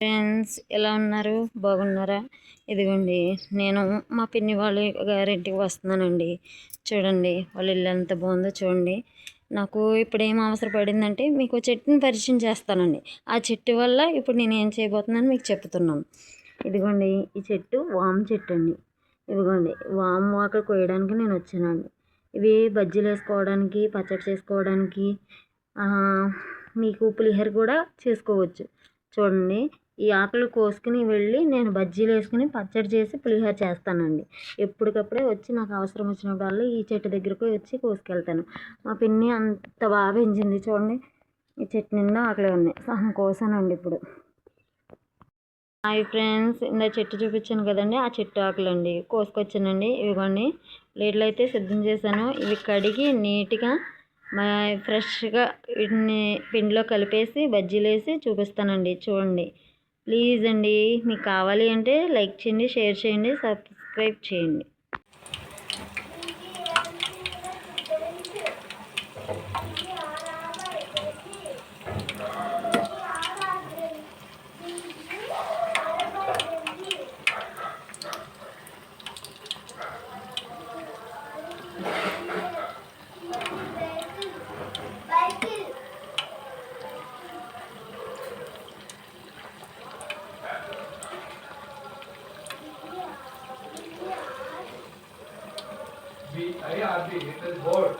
Friends ఎలా ఉన్నారు? బాగున్నారా? ఇదిగోండి నేను మా పిన్ని వాళ్ళ గారింటికి వస్తున్నానండి. చూడండి వాళ్ళ ఇల్లు ఎంత బాగుందో చూడండి. నాకు ఇప్పుడు ఏం అవసరం పడిందంటే మీకు చెట్టుని పరిచయం చేస్తానండి. ఆ చెట్టు వల్ల ఇప్పుడు నేను ఏం చేయబోతున్నాను మీకు చెప్తున్నాను. ఇదిగోండి ఈ చెట్టు వామ్ చెట్టు అండి ఇదిగోండి వామ్ వాక కోయడానికి నేను వచ్చానండి. ఇవి బజ్జీలు వేసుకోవడానికి పచ్చడి చేసుకోవడానికి మీకు పులిహోర కూడా చేసుకోవచ్చు. చూడండి ఈ ఆకులు కోసుకుని వెళ్ళి నేను బజ్జీలు వేసుకుని పచ్చడి చేసి పులిహోర చేస్తానండి. ఎప్పటికప్పుడే వచ్చి నాకు అవసరం వచ్చినప్పుడల్లా ఈ చెట్టు దగ్గరకు వచ్చి కోసుకెళ్తాను. మా పిన్ని అంత బాగా పెంచింది చూడండి. ఈ చెట్టు నిండా ఆకలే ఉన్నాయి. సగం కోసానండి ఇప్పుడు. హాయ్ ఫ్రెండ్స్ ఇందా చెట్టు చూపించాను కదండి. ఆ చెట్టు ఆకులండి. కోసుకొచ్చానండి. ఇవిగోండి. ప్లేట్లు అయితే సిద్ధం చేశాను. ఇవి కడిగి నీట్గా మా ఫ్రెష్గా వీటిని పిండిలో కలిపేసి బజ్జీలు వేసి చూపిస్తానండి. చూడండి. ప్లీజ్ అండి మీకు కావాలి అంటే లైక్ చేయండి షేర్ చేయండి సబ్స్క్రైబ్ చేయండి. B I R B. It is board.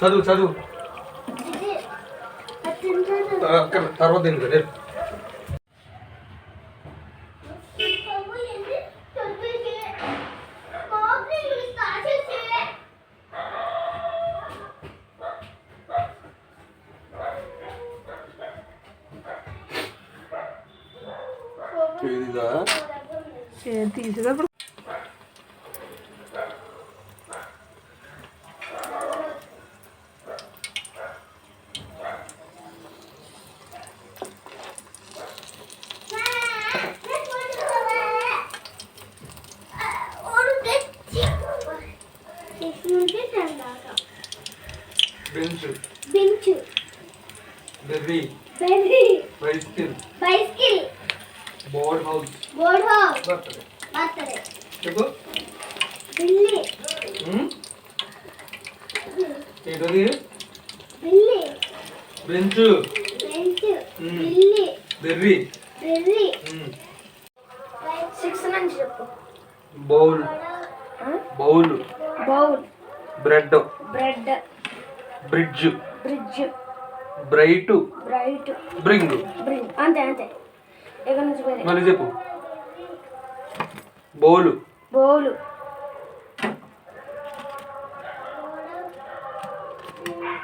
చదువు చదువు అక్కడ తర్వాత ఇదిగా తీసుకున్నప్పుడు bench. Bench. Berry. Berry. Bicycle. Bicycle. Board house board house birthday. Birthday. చెప్పు. బిల్లి? ఏంటది? Billy bench. Bench. Billy berry berry. Six నుంచి చెప్పు. Bowl. Bowl. Bowl. Bread. Bread. Bridge. Bridge. Bright. Bright. Bring. Bring. అంతే అంతే. ఎక్కడి నుంచి పోయి మళ్ళీ చెప్పు. Bowl. Bowl.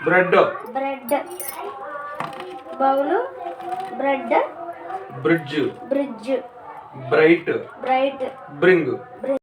Bread. Bread. Bowl bread. Bridge. Bridge. Bright. Bright. Bring. Bring